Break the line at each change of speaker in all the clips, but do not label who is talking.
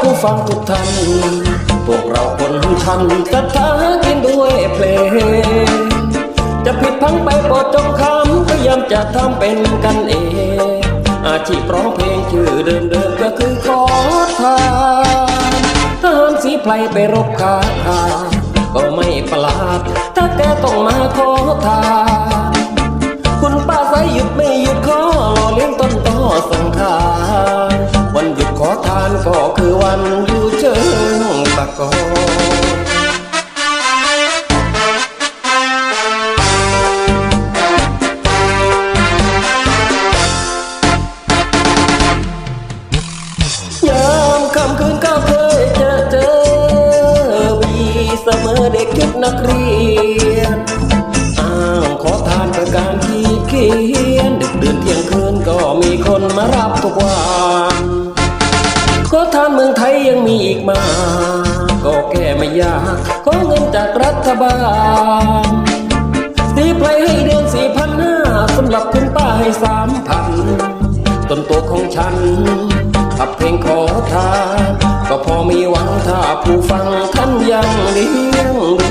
ผู้ฟังทันศรัทธากินด้วยเพลง จะผิดพังไปโปรดจงคำพยายามจะทำเป็นกันเอง อาชีพร้องเพลงชื่อเดิมเดิมก็คือขอทานทหารสีไพรไปรบคาทาก็ไม่ประหลาด ถ้าแกต้องมาขอทานคุณป้าสายหยุดไม่หยุดขอหล่อเลี้ยงต้นต่อสังขารวันหยุดขอทานก็ ค่ำคืนก็เคยเจอเจอมีเสมอเด็กชุดนักเรียนอ้างขอทานประการที่เขียนดึกดื่นเที่ยงคืนก็มีคนมารับทุกวันขอทานเมืองไทยยังมีอีกมากก็แก้ไม่ยากขอเงินจากรัฐบาลสีไพรให้เดือนสี่พันห้าสำหรับคุณป้าให้สามพันต้นตัวของฉัน ขับเพลงขอทานก็พอมีหวังถ้าผู้ฟังท่านยังเลี้ยงดู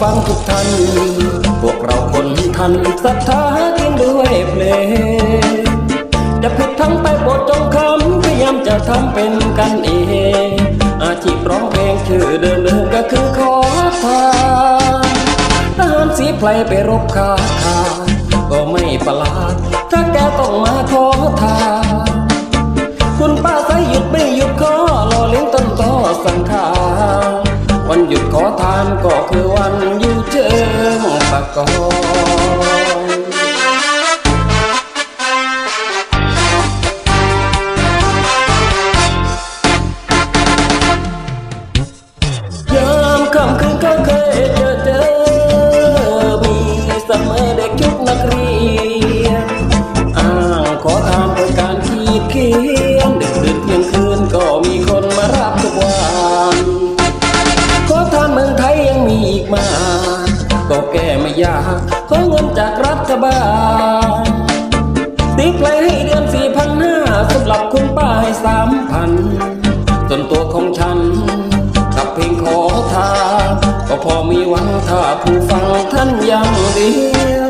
ฟังทุกท่าน พวกเราคนทันศรัทธากินด้วยเพลงจะผิดทั้งไปโปรดจงคำพยายามจะทำเป็นกันเอง อาชีพร้องเพลงชื่อเดิมเดิมก็คือขอทานทหารสีไพรไปรบคาทาก็ไม่ประหลาด ถ้าแกต้องมาขอทานคุณป้าสายหยุดไม่หยุดขอรอเลี้ยงต้นต่อสังขาร หยุดขอทานก็คือวันอยู่เชิงตะกอน ยากขอเงินจากรัฐบาลตีไกลให้เดือนสี่พันห้าสำหรับคุณป้าให้สามพันจนตัวของฉัน กับเพลงขอทานก็พอมีหวังถ้าผู้ฟังท่านยังเดียว